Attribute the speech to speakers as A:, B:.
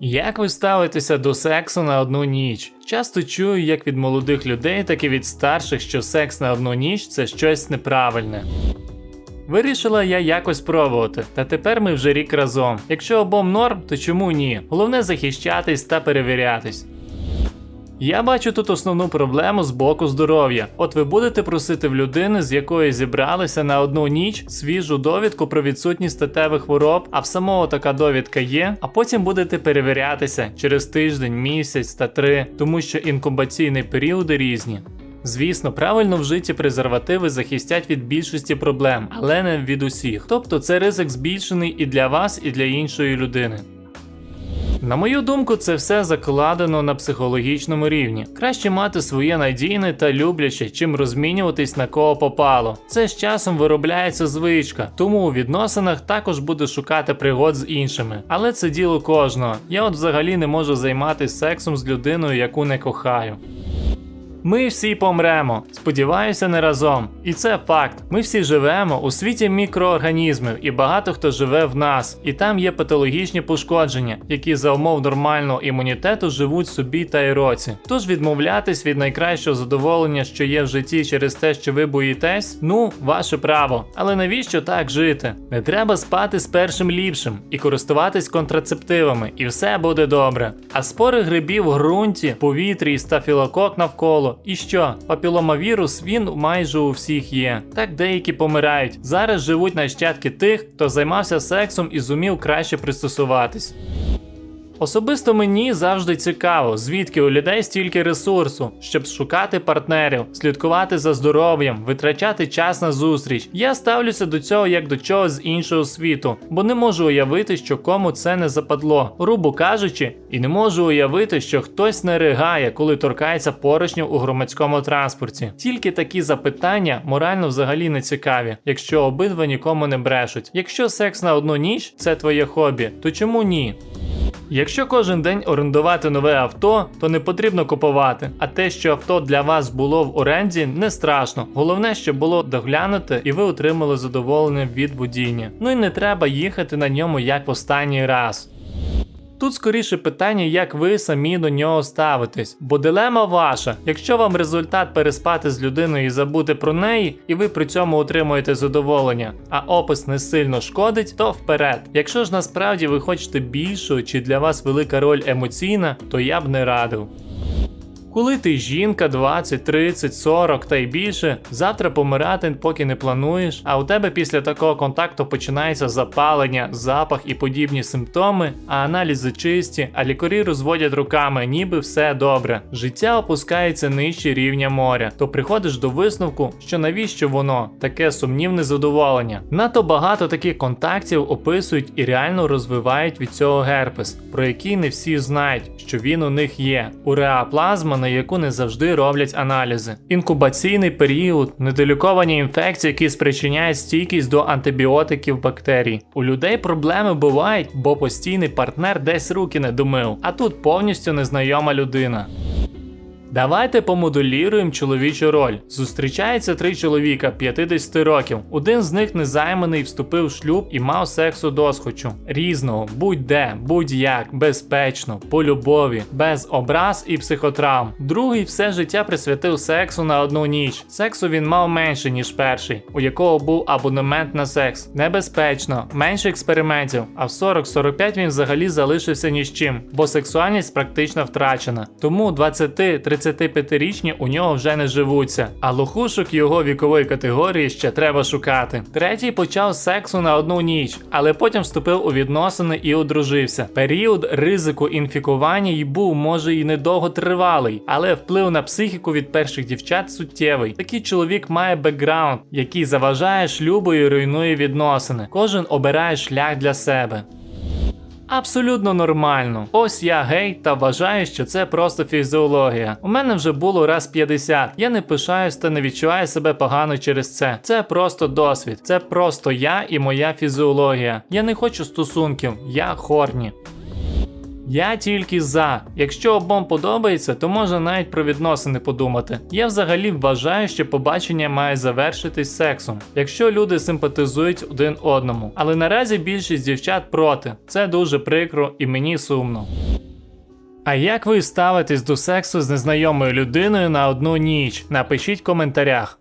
A: Як ви ставитеся до сексу на одну ніч? Часто чую як від молодих людей, так і від старших, що секс на одну ніч це щось неправильне. Вирішила я якось пробувати, та тепер ми вже рік разом. Якщо обом норм, то чому ні? Головне захищатись та перевірятись. Я бачу тут основну проблему з боку здоров'я. От ви будете просити в людини, з якої зібралися на одну ніч свіжу довідку про відсутність статевих хвороб, а в самого така довідка є, а потім будете перевірятися через тиждень, місяць та три, тому що інкубаційні періоди різні. Звісно, правильно вжиті презервативи захистять від більшості проблем, але не від усіх. Тобто це ризик збільшений і для вас, і для іншої людини. На мою думку, це все закладено на психологічному рівні. Краще мати своє надійне та любляче, чим розмінюватись на кого попало. Це з часом виробляється звичка, тому у відносинах також буде шукати пригод з іншими. Але це діло кожного. Я от взагалі не можу займатися сексом з людиною, яку не кохаю. Ми всі помремо. Сподіваюся, не разом. І це факт. Ми всі живемо у світі мікроорганізмів, і багато хто живе в нас. І там є патологічні пошкодження, які за умов нормального імунітету живуть собі та й році. Тож відмовлятись від найкращого задоволення, що є в житті через те, що ви боїтесь, ну, ваше право. Але навіщо так жити? Не треба спати з першим ліпшим і користуватись контрацептивами, і все буде добре. А спори грибів в ґрунті, повітрі і стафілокок навколо. І що? Папіломавірус він майже у всіх є. Так деякі помирають. Зараз живуть нащадки тих, хто займався сексом і зумів краще пристосуватись. Особисто мені завжди цікаво, звідки у людей стільки ресурсу, щоб шукати партнерів, слідкувати за здоров'ям, витрачати час на зустріч. Я ставлюся до цього як до чогось з іншого світу, бо не можу уявити, що кому це не западло, грубо кажучи, і не можу уявити, що хтось не ригає, коли торкається поручнів у громадському транспорті. Тільки такі запитання морально взагалі не цікаві, якщо обидва нікому не брешуть. Якщо секс на одну ніч це твоє хобі, то чому ні? Якщо кожен день орендувати нове авто, то не потрібно купувати. А те, що авто для вас було в оренді, не страшно. Головне, щоб було доглянуте і ви отримали задоволення від водіння. Ну і не треба їхати на ньому як в останній раз. Тут скоріше питання, як ви самі до нього ставитесь. Бо дилема ваша. Якщо вам результат переспати з людиною і забути про неї, і ви при цьому отримуєте задоволення, а опис не сильно шкодить, то вперед. Якщо ж насправді ви хочете більшого чи для вас велика роль емоційна, то я б не радив. Коли ти жінка 20, 30, 40 та й більше, завтра помирати поки не плануєш, а у тебе після такого контакту починається запалення, запах і подібні симптоми, а аналізи чисті, а лікарі розводять руками, ніби все добре. Життя опускається нижче рівня моря, то приходиш до висновку, що навіщо воно таке сумнівне задоволення. Надто багато таких контактів описують і реально розвивають від цього герпес, про який не всі знають, що він у них є. Уреаплазма, на яку не завжди роблять аналізи. Інкубаційний період, недоліковані інфекції, які спричиняють стійкість до антибіотиків бактерій. У людей проблеми бувають, бо постійний партнер десь руки не домив, а тут повністю незнайома людина. Давайте помодуліруємо чоловічу роль. Зустрічається три чоловіка 50 років. Один з них незайманий вступив в шлюб і мав сексу досхочу. Різного, будь-де, будь-як, безпечно, по любові, без образ і психотравм. Другий все життя присвятив сексу на одну ніч. Сексу він мав менше, ніж перший, у якого був абонемент на секс. Небезпечно, менше експериментів. А в 40-45 він взагалі залишився ні з чим, бо сексуальність практично втрачена. Тому 20-35-річні у нього вже не живуться, а лохушок його вікової категорії ще треба шукати. Третій почав сексу на одну ніч, але потім вступив у відносини і одружився. Період ризику інфікування й був, може, і недовго тривалий, але вплив на психіку від перших дівчат суттєвий. Такий чоловік має бекграунд, який заважає шлюбу і руйнує відносини. Кожен обирає шлях для себе. Абсолютно нормально. Ось я гей та вважаю, що це просто фізіологія. У мене вже було раз 50. Я не пишаюсь та не відчуваю себе погано через це. Це просто досвід. Це просто я і моя фізіологія. Я не хочу стосунків, я хорні. Я тільки за. Якщо обом подобається, то можна навіть про відносини подумати. Я взагалі вважаю, що побачення має завершитись сексом, якщо люди симпатизують один одному. Але наразі більшість дівчат проти. Це дуже прикро і мені сумно. А як ви ставитесь до сексу з незнайомою людиною на одну ніч? Напишіть в коментарях.